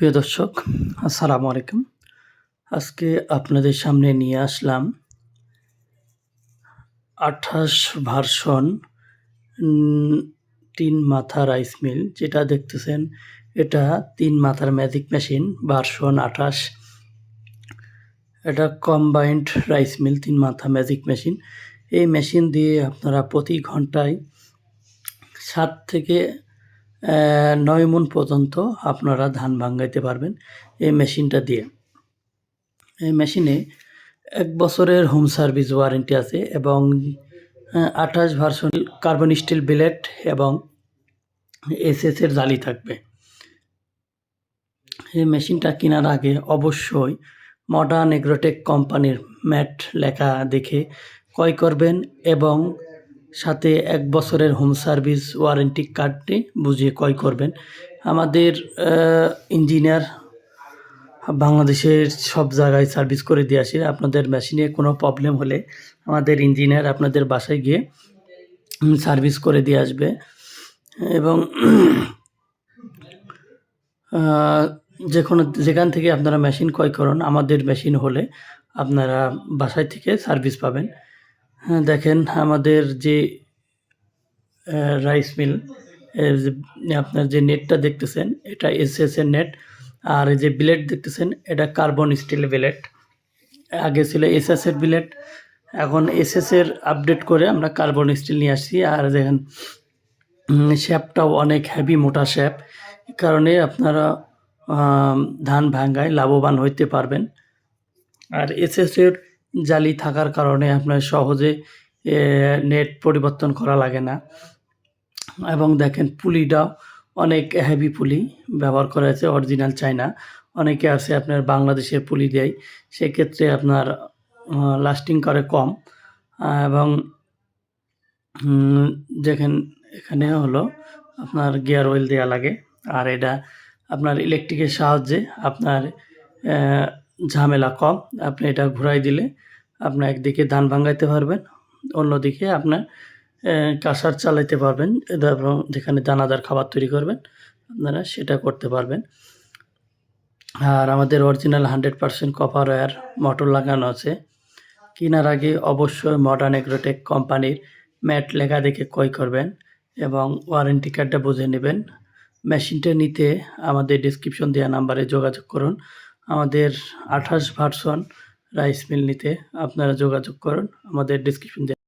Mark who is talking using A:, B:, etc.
A: প্রিয় দর্শক, আসসালামু আলাইকুম। আজকে আপনাদের সামনে নিয়ে আসলাম আঠাশ ভার্সন তিন মাথা রাইস মিল। যেটা দেখতেছেন, এটা তিন মাথার ম্যাজিক মেশিন, ভার্সন আঠাশ। এটা কম্বাইন্ড রাইস মিল, তিন মাথা ম্যাজিক মেশিন। এই মেশিন দিয়ে আপনারা প্রতি ঘন্টায় সাত থেকে নয় মন পর্যন্ত আপনারা ধান ভাঙ্গাইতে পারবেন এই মেশিনটা দিয়ে। এই মেশিনে এক বছরের হোম সার্ভিস ওয়ারেন্টি আছে এবং আঠাশ ভার্সন কার্বন স্টিল বিলেট এবং এসএস এর জালি থাকবে। এই মেশিনটা কেনার আগে অবশ্যই মডার্ন এগ্রোটেক কোম্পানির ম্যাট লেখা দেখে ক্রয় করবেন এবং সাথে এক বছরের হোম সার্ভিস ওয়ারেন্টি কার্ডটি বুঝিয়ে ক্রয় করবেন। আমাদের ইঞ্জিনিয়ার বাংলাদেশের সব জায়গায় সার্ভিস করে দিয়ে আসে। আপনাদের মেশিনে কোনো প্রবলেম হলে আমাদের ইঞ্জিনিয়ার আপনাদের বাসায় গিয়ে সার্ভিস করে দিয়ে আসবে। এবং যে কোনো, যেখান থেকে আপনারা মেশিন ক্রয় করুন, আমাদের মেশিন হলে আপনারা বাসায় থেকে সার্ভিস পাবেন। দেখেন আমাদের যে রাইস মিল আপনার যে নেটটা দেখতেছেন, এটা এস এস এর নেট আর এই যে বিলেট দেখতেছেন, এটা কার্বন স্টিল বিলেট আগে ছিল এস এস এর বিলেট এখন এস এস এর আপডেট করে আমরা কার্বন স্টিল নিয়ে আসছি। আর দেখেন শ্যাপটাও অনেক হ্যাভি মোটা শ্যাপ কারণে আপনারা ধান ভাঙ্গায় লাভবান হইতে পারবেন। আর এস এর জালি থাকার কারণে আপনার সহজে নেট পরিবর্তন করা লাগে না। এবং দেখেন পুলিটাও অনেক হেভি পুলি ব্যবহার করা হয়েছে অরিজিনাল চায়না অনেকে আছে আপনার বাংলাদেশের পুলি দেয়, সেক্ষেত্রে আপনার লাস্টিং করে কম। এবং দেখেন এখানে হলো আপনার গিয়ার অয়েল দেওয়া লাগে, আর এটা আপনার ইলেকট্রিকের সাহায্যে আপনার ঝামেলা কম, আপনি এটা ঘুরাই দিলে আপনার একদিকে ধান ভাঙাইতে পারবেন, অন্যদিকে আপনার কাঁসার চালাইতে পারবেন, এবং যেখানে দানাদার খাবার তৈরি করবেন, আপনারা সেটা করতে পারবেন। আর আমাদের original hundred percent copper wire motor লাগানো আছে। কেনার আগে অবশ্যই মডার্ন এগ্রোটেক কোম্পানির ম্যাট লেখা দেখে ক্রয় করবেন এবং ওয়ারেন্টি কার্ডটা বুঝে নেবেন। মেশিনটা নিতে আমাদের ডিসক্রিপশন দেওয়া নাম্বারে যোগাযোগ করুন। আমাদের আঠাশ ভার্সন রাইস মিল নিতে আপনারা যোগাযোগ করুন। আমাদের ডিসক্রিপশন